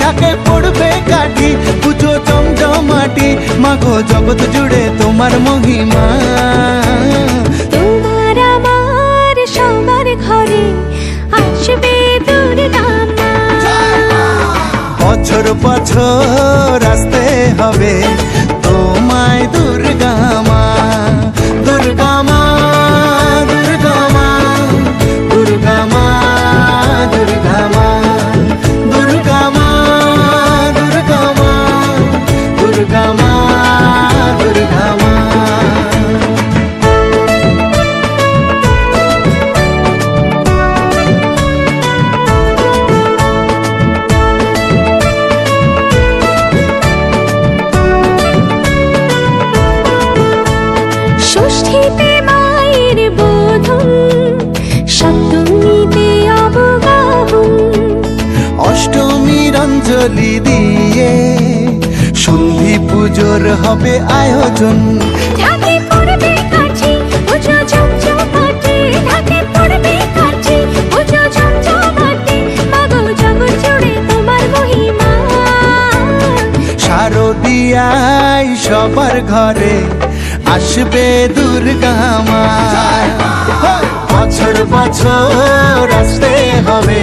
ঢাকে পড়বে কাঠি পুজো চমচমাটি। মাগো জগৎ জুড়ে তোমার মহিমা। তোমার আমার সবার ঘরে আসবে বছর বছর আসতে হবে। তোমায় অঞ্জলি দিয়ে। সন্ধি পুজোর হবে আয়োজন। শারদিয়ায় সবার ঘরে আসবে দুর্গা মা। বছর বছর আসতে হবে।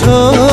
车。